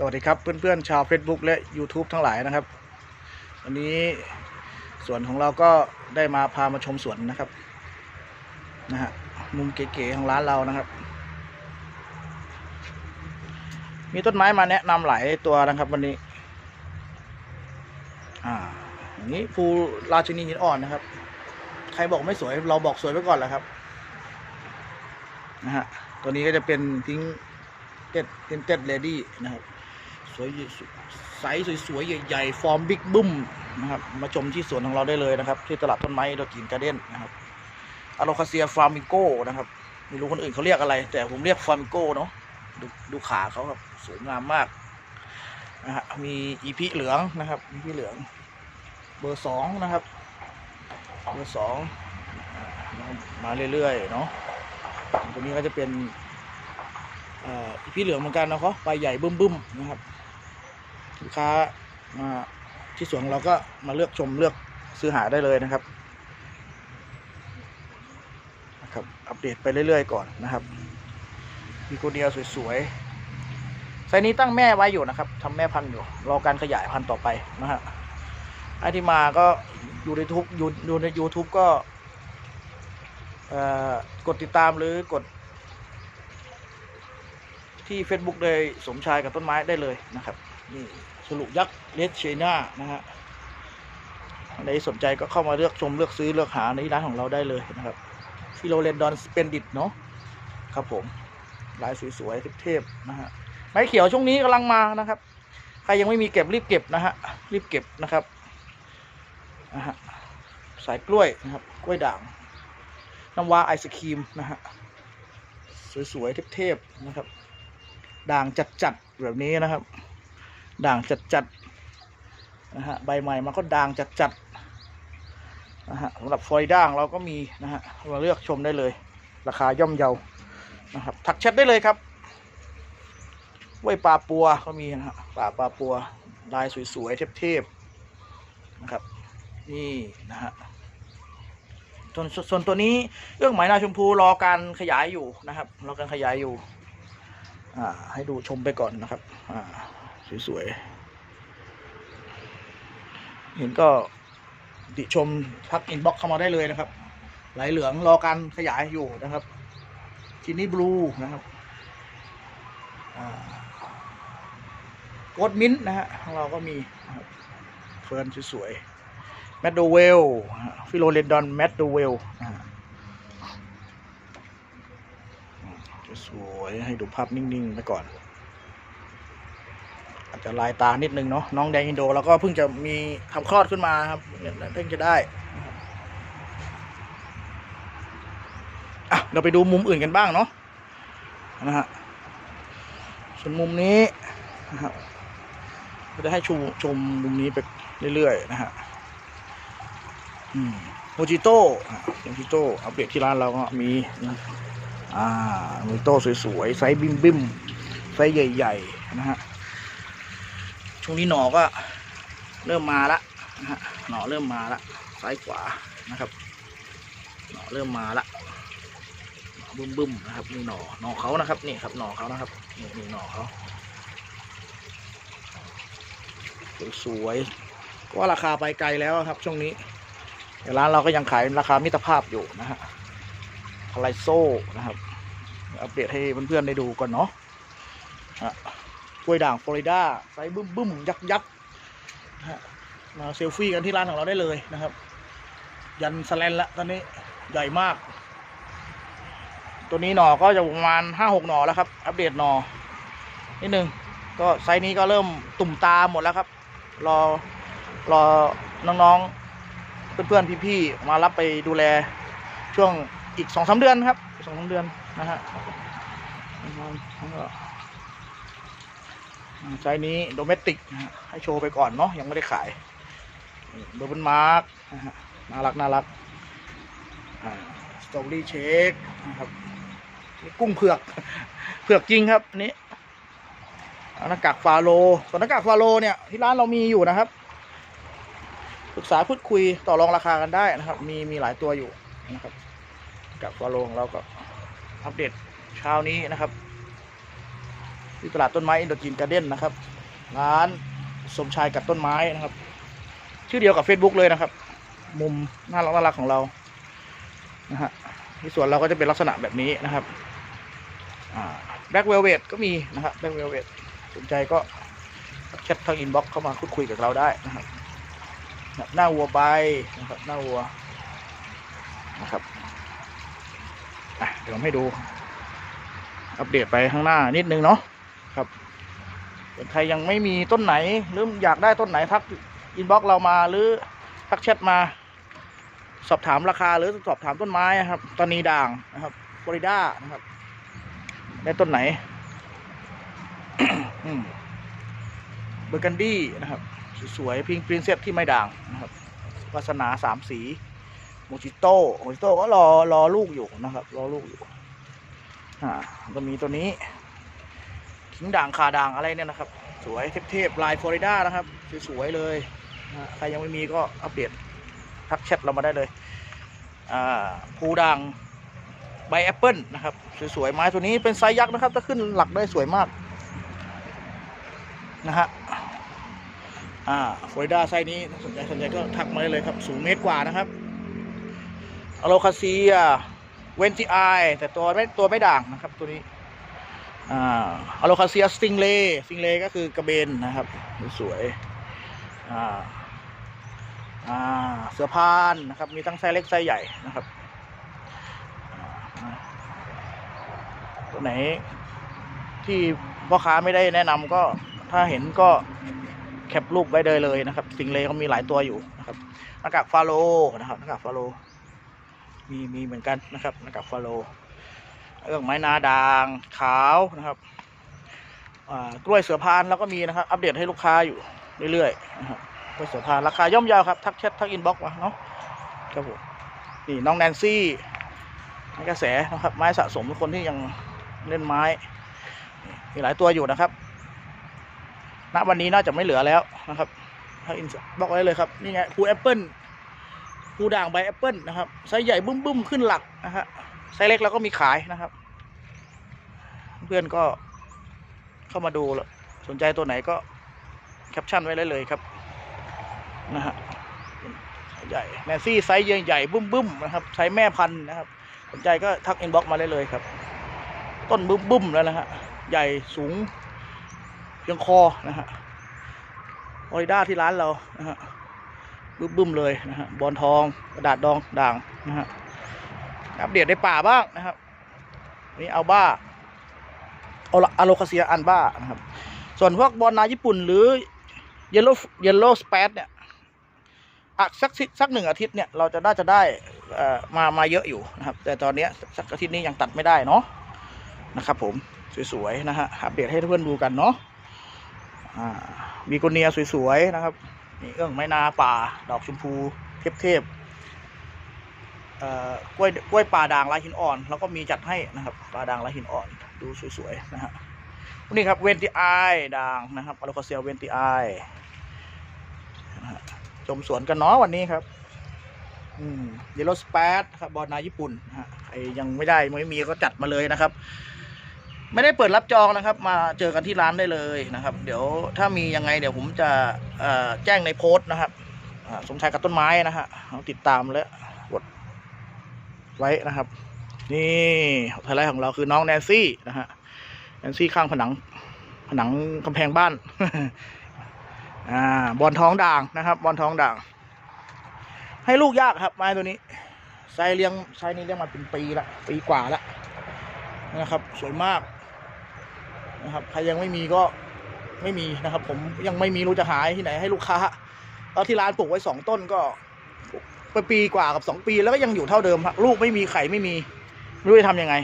สวัสดีครับเพื่อนๆชาว Facebook และ YouTube ทั้งหลายนะครับ วันนี้สวนของเราก็ได้มาพามาชมสวนนะครับนะฮะมุมเก๋ๆของร้านเรานะครับ มีต้นไม้มาแนะนำหลายตัวนะครับวันนี้อ่าอย่างนี้ภูราชินีหินอ่อนนะครับ ใครบอกไม่สวยเราบอกสวยไปก่อนแหละครับนะฮะตัวนี้ก็จะเป็นพิงเต็ดเต็ดเลดี้นะครับ สวยไซส์สวยๆใหญ่ๆฟอร์มบิ๊กบึ้มนะครับมาชมที่สวนของเราได้เลยนะครับ ที่ตลาดต้นไม้ดอกกินการ์เด้นนะครับอะโลคาเซียฟาร์มิโก้นะครับไม่รู้คนอื่นเขาเรียกอะไร แต่ผมเรียกฟาร์มิโก้เนาะดูดูขาเขาครับสวยงามมากนะฮะมีอีพีเหลืองนะครับอีพีเหลือง เบอร์สองนะครับ เบอร์สองมาเรื่อยๆเนาะตัวนี้ก็จะเป็นอ่ออีพีเหลืองเหมือนกันนะครับใบใหญ่บึ้มๆนะครับ ลูกค้ามาที่สวนเราก็มาเลือกชมเลือกซื้อหาได้เลยนะครับนะครับ อัปเดตไปเรื่อยๆก่อนนะครับ มีโกเดียสวยๆไซนี้ตั้งแม่ไว้อยู่นะครับทำแม่พันธุ์อยู่ รอการขยายพันธุ์ต่อไปนะฮะไอที่มาก็อยู่ในทุกอยู่อยู่ใน YouTube ก็กดติดตามหรือกด ที่ Facebook เลยสมชายกับต้นไม้ได้เลยนะครับ นี่สรุยักษ์เลสเชน่านะฮะอันไหนสนใจก็เข้ามาเลือกชมเลือกซื้อเลือกหาในร้านของเราได้เลยนะครับฟิโลเรนดอนสเปนดิตเนาะครับผมลายสวยๆเทพๆนะฮะไม้เขียวช่วงนี้กำลังมานะครับ ใครยังไม่มีเก็บรีบเก็บนะฮะรีบเก็บนะครับนะฮะสายกล้วยนะครับกล้วยด่างน้ำว้าไอศครีมนะฮะสวยๆเทพๆนะครับ ด่างจัดๆแบบนี้นะครับ ด่างจัดๆนะฮะใบใหม่มันก็ด่างจัดๆนะฮะสำหรับฟอริดางเราก็มีนะฮะมาเลือกชมได้เลย ราคาย่อมเยานะครับทักแชทได้เลยครับว้ยปลาปัวก็มีนะฮะปลาปลาปัวลายสวยๆเทพๆนะครับ นี่นะฮะส่วนส่วนตัวนี้เรื่องไหมนาชมพูรอการขยายอยู่นะครับรอการขยายอยู่ อ่า ให้ดูชมไปก่อนนะครับ อ่า สวยๆเห็นก็ติชมทักอินบ็อกเข้ามาได้เลยนะครับ ไหลเหลืองรอการขยายอยู่นะครับทินี่บลูนะครับโกดมินนะฮะของเราก็มีเฟิร์นสวยๆแมดโดเวลฟิโลเลนดอนแมดโดเวลสวยให้ดูภาพนิ่ง ๆ ไปก่อน อาจจะลายตานิดนึงเนาะน้องแดงอินโดแล้วก็เพิ่งจะมีทำคลอดขึ้นมาครับเพิ่งจะได้อะเราไปดูมุมอื่นกันบ้างเนาะนะฮะส่วนมุมนี้นะครับก็จะให้ชมชมมุมนี้ไปเรื่อยๆนะฮะโมจิโต้โมจิโต้อัปเดตที่ร้านเราก็มีนะอ่าโมจิโต้สวยๆไซส์บิมบิมๆไซส์ใหญ่ ๆ นะฮะ ช่วงนี้หนอก็เริ่มมาละนะฮะหนอเริ่มมาละซ้ายขวานะครับหนอเริ่มมาละหนอบึ้มบึ้มๆนะครับนี่หนอหนอเขานะครับนี่ครับหนอเขานะครับนี่นี่หนอเขาสวยๆก็ว่าราคาไปไกลแล้วครับ ช่วงนี้แต่ร้านเราก็ยังขายราคามิตรภาพอยู่นะฮะคาไลโซนะครับ อัปเดตให้เพื่อนๆได้ดูก่อนเนาะอะ วยด่างฟลอริดาไซส์บึ้มบึ้มยักยักมาเซลฟี่กันที่ร้านของเราได้เลยนะครับ ยันสแลนละตอนนี้ใหญ่มาก ตัวนี้หน่อก็จะประมาณห้าหกหน่อแล้วครับ อัปเดตหน่อนิดนึงก็ไซส์นี้ก็เริ่มตุ่มตาหมดแล้วครับ รอรอน้องๆ เพื่อนๆ พี่ๆ มารับไปดูแลช่วงอีกสองสาเดือนครับสองสามเดือนนะฮะ ไซส์นี้โดเมติกให้โชว์ไปก่อนเนาะยังไม่ได้ขายเบอร์เบิลมาร์กน่ารักน่ารักสตรอเบอรี่เชคนะครับนี่กุ้งเผือกเผือกจริงครับอันนี้หน้ากากฟาโลส่วนหน้ากากฟาโลเนี่ยที่ร้านเรามีอยู่นะครับปรึกษาพูดคุยต่อรองราคากันได้นะครับ มีมีหลายตัวอยู่นะครับกากฟาโลของเราก็อัปเดตเช้านี้นะครับ ที่ตลาดต้นไม้อินโดจีนการ์เด้นนะครับ ร้านสมชายกับต้นไม้นะครับ ชื่อเดียวกับ Facebook เลยนะครับ มุมน่ารักน่ารักของเรานะฮะที่สวนเราก็จะเป็นลักษณะแบบนี้นะครับแบ็กเวลเวดก็มีนะครับแบ็กเวลเวดสนใจก็แชททางอินบ็อกซ์เข้ามาพูดคุยกับเราได้นะครับ หน้าวัวใบนะครับหน้าวัวนะครับเดี๋ยวผมให้ดู อัปเดตไปข้างหน้านิดนึงเนาะ ใครยังไม่มีต้นไหนหรืออยากได้ต้นไหนทักอินบ็อกเรามาหรือทักแชทมา สอบถามราคาหรือสอบถามต้นไม้นะครับ ตอนนี้ด่างนะครับฟลอริดานะครับ ได้ต้นไหนเบอร์กันดี้นะครับ สวยๆพิงปรินเซสที่ไม่ด่างนะครับวาสนาสามสีโมจิโต้โมจิโต้ก็รอรอลูกอยู่นะครับ รอลูกอยู่ อ่าก็มีตัวนี้ ขิงด่างคาด่างอะไรเนี่ยนะครับ สวยเทพๆลายฟลอริดานะครับ สวยๆเลยนะใครยังไม่มีก็อัปเดตทักแชทเรามาได้เลยอ่าภูด่างใบแอปเปิลนะครับ สวยๆไม้ตัวนี้เป็นไซส์ยักษ์นะครับ ถ้าขึ้นหลักได้สวยมากนะฮะอ่าฟลอริดาไซส์นี้สนใจสนใจก็ทักมาได้เลยครับ สูงเมตรกว่านะครับอโลคาเซียเวนติไอแต่ตัวไม่ตัวไม่ด่างนะครับตัวนี้ อ่าอโลคาเซียสติงเลสติงเลก็คือกระเบนนะครับ สวยอ่าอ่าเสือพานนะครับ มีทั้งไซส์เล็กไซส์ใหญ่นะครับตัวไหนที่พ่อค้าไม่ได้แนะนำก็ถ้าเห็นก็แคปรูปไว้เลยเลยนะครับ สิงเลเขามีหลายตัวอยู่นะครับหน้ากากฟาโลนะครับหน้ากากฟาโลมีมีเหมือนกันนะครับนะครับฟาโล เรื่องไม้นาด่างขาวนะครับกล้วยเสือพานแล้วก็มีนะครับ อัปเดตให้ลูกค้าอยู่เรื่อยๆนะครับกล้วยเสือพานราคาย่อมยาวครับ ทักแชททักอินบ็อกซ์มาเนาะครับผมนี่น้องแนนซี่ไม้กระแสนะครับ ไม้สะสมคนที่ยังเล่นไม้ มีหลายตัวอยู่นะครับ ณวันนี้น่าจะไม่เหลือแล้วนะครับทักอินบ็อกซ์ไว้เลยครับนี่ไงคูแอปเปิลภูด่างใบแอปเปิลนะครับไซส์ใหญ่บึ้มบึ้มๆขึ้นหลักนะฮะ ไซส์เล็กเราก็มีขายนะครับ เพื่อนก็เข้ามาดูแล้วสนใจตัวไหนก็แคปชั่นไว้ได้เลยครับนะฮะใหญ่แนนซี่ไซส์ใหญ่ๆบึ้มบึ้มๆนะครับไซส์แม่พันธุ์นะครับ สนใจก็ทักอินบ็อกมาได้เลยครับ ต้นบึ้มบึ้มๆแล้วนะฮะใหญ่สูงเพียงคอนะฮะออริด้าที่ร้านเรานะฮะบึ้มๆเลยนะฮะบอลทองกระดาษดองด่างนะฮะ อัปเดตในป่าบ้างนะครับนี่เอาบ้าเอาอะโลคาเซียอันบ้านะครับ ส่วนพวกบอลนาญี่ปุ่นหรือเยลโล่เยลโล่สเปซเนี่ยอะสักสักหนึ่งอาทิตย์เนี่ยเราจะน่าจะได้มามาเยอะอยู่นะครับ แต่ตอนนี้สักอาทิตย์นี้ยังตัดไม่ได้เนาะนะครับ ผมสวยๆนะฮะอัปเดตให้เพื่อนดูกันเนาะอ่าบีโกเนียสวยๆนะครับนี่เอื้องไม้นาป่า ดอกชมพูเทพๆ กล้วยกล้วยป่าด่างลายหินอ่อน แล้วก็มีจัดให้นะครับป่าด่างลายหินอ่อนดูสวยๆนะฮะนี่ครับเวนติไอด่างนะครับอโลคาเซียเวนติไอชมสวนกันเนาะวันนี้ครับอืมเยลโลสเปดครับบอลนาญี่ปุ่นนะฮะใครยังไม่ได้ไม่มีก็จัดมาเลยนะครับ ไม่ได้เปิดรับจองนะครับ มาเจอกันที่ร้านได้เลยนะครับ เดี๋ยวถ้ามียังไงเดี๋ยวผมจะแจ้งในโพสต์นะครับสมชายกับต้นไม้นะฮะติดตามและกด ไว้นะครับ นี่ไฮไลท์ของเราคือน้องแนนซี่นะฮะแนนซี่ข้างผนังผนังกำแพงบ้านอ่าบอลท้องด่างนะครับ บอลท้องด่าง ให้ลูกยากครับไม้ตัวนี้ไซเลี้ยงไซนี้เลี้ยงมาเป็นปีละปีกว่าละนะครับ สวยมากนะครับใครยังไม่มีก็ไม่มีนะครับ ผมยังไม่มีรู้จะหายที่ไหนให้ลูกค้าแล้วที่ร้านปลูกไว้สองต้นก็ ไปปีกว่ากับสองปีแล้วก็ยังอยู่เท่าเดิมลูกไม่มีไข่ไม่มีไม่รู้จะทำยังไง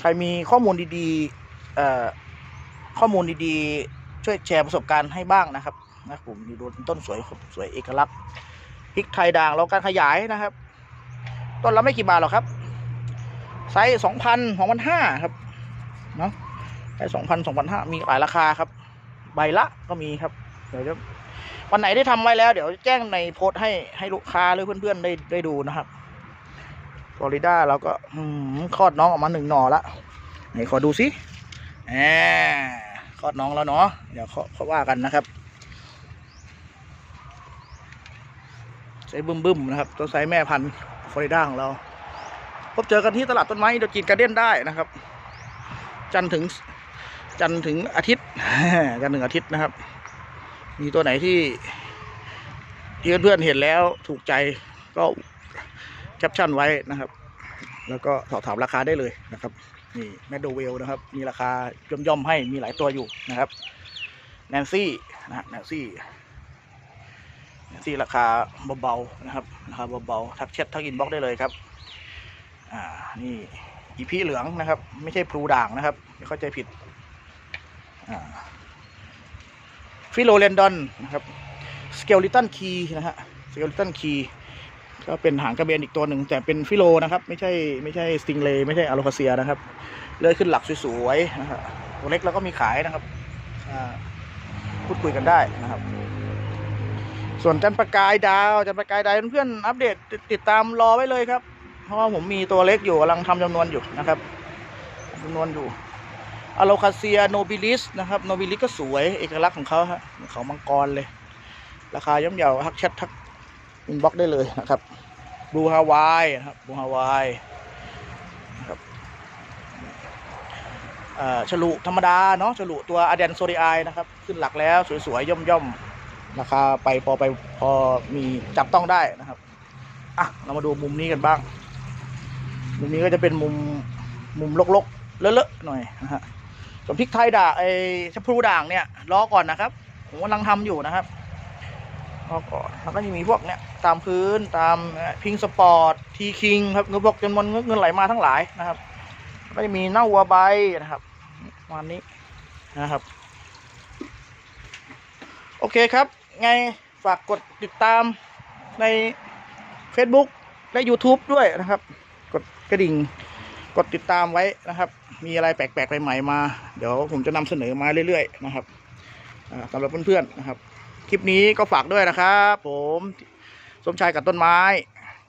ใครมีข้อมูลดีๆเอ่อข้อมูลดีๆ ช่วยแชร์ประสบการณ์ให้บ้างนะครับนะผมดูต้นสวยสวยเอกลักษณ์พริกไทยด่างเราการขยายนะครับ ต้นละไม่กี่บาทหรอกครับไซส์สองพันสองพันห้าครับเนาะไซส์สองพันสองพันห้ามีหลายราคาครับ ใบละก็มีครับเดี๋ยวจะ วันไหนได้ทำไว้แล้ว เดี๋ยวแจ้งในโพสต์ให้ให้ลูกค้าหรือเพื่อนๆได้ได้ดูนะครับฟลอริดาเราก็อืมคลอดน้องออกมาหนึ่งหน่อละไหนขอดูสิแหมคลอดน้องแล้วเนาะเดี๋ยวเขาเขาว่ากันนะครับไซส์บึ้มบึ้มๆนะครับตัวไซส์แม่พันธุ์ฟลอริดาของเรา พบเจอกันที่ตลาดต้นไม้อินโดจีนการ์เด้นได้นะครับ จันถึงจันถึงอาทิตย์ จันถึงอาทิตย์นะครับ มีตัวไหนที่ที่เพื่อนๆเห็นแล้วถูกใจก็แคปชั่นไว้นะครับ แล้วก็สอบถามราคาได้เลยนะครับนี่แมดโดเวลนะครับ มีราคาย่อมๆให้มีหลายตัวอยู่นะครับแนนซี่นะฮะแนนซี่แนนซี่ราคาเบาๆนะครับราคาเบาๆทักแชททักอินบ็อกได้เลยครับอ่านี่อีพีเหลืองนะครับ ไม่ใช่พลูด่างนะครับไม่เข้าใจผิดอ่า ฟิโลเรนดอนนะครับสเกลลิตันคีนะฮะสเกลลิตันคีก็เป็นหางกระเบนอีกตัวหนึ่งแต่เป็นฟิโลนะครับ ไม่ใช่ไม่ใช่สติงเลไม่ใช่อะโลคาเซียนะครับเลื่อยขึ้นหลักสวยๆนะฮะตัวเล็กแล้วก็มีขายนะครับพูดคุยกันได้นะครับ ส่วนจันประกายดาวจันประกายดาวเพื่อนๆอัปเดตติดติดตามรอไว้เลยครับ เพราะว่าผมมีตัวเล็กอยู่กำลังทำจำนวนอยู่นะครับจำนวนอยู่ อะโลคาเซียโนบิลิสนะครับโนบิลิสก็สวยเอกลักษณ์ของเขาฮะเขามังกรเลย ราคาย่อมเยาทักแชททักอินบ็อกได้เลยนะครับบลูฮาวายนะครับบลูฮาวายนะครับฉลุธรรมดาเนาะฉลุตัวอเดนโซดีไอนะครับ ขึ้นหลักแล้วสวยๆ ย่อมๆ ราคาไปพอไปพอมีจับต้องได้นะครับอะเรามาดูมุมนี้กันบ้าง มุมนี้ก็จะเป็นมุมมุมลกๆ เลอะๆ หน่อยนะฮะ ส่วนพริกไทยด่างไอ้ชะพลูด่างเนี่ยรอก่อนนะครับ ผมกำลังทำอยู่นะครับรอก่อนแล้วก็จะมีพวกเนี้ยตามพื้นตามพิงสปอร์ตทีคิงครับเงินพวกจำนวนเงินไหลมาทั้งหลายนะครับก็จะมีเน่าวัวใบนะครับประมาณนี้นะครับ โอเคครับ ไงฝากกดติดตามใน Facebook และ YouTube ด้วยนะครับ กดกระดิ่ง กดติดตามไว้นะครับ มีอะไรแปลกๆใหม่ๆมา เดี๋ยวผมจะนำเสนอมาเรื่อยๆนะครับอ่าสำหรับเพื่อนๆนะครับ คลิปนี้ก็ฝากด้วยนะครับผมสมชายกับต้นไม้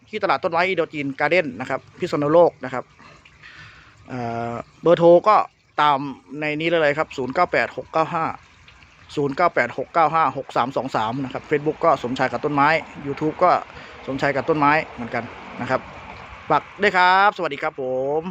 ที่ตลาดต้นไม้อิโดจีนการ์เด้นนะครับพิษณุโลกนะครับเอ่อเบอร์โทรก็ตามในนี้เลยครับ 0 9 8 6 9 5 0 9 8 6 9 5 6 3 2 3 นะครับ Facebook ก็สมชายกับต้นไม้ YouTube ก็สมชายกับต้นไม้เหมือนกันนะครับฝากด้วยครับ สวัสดีครับผม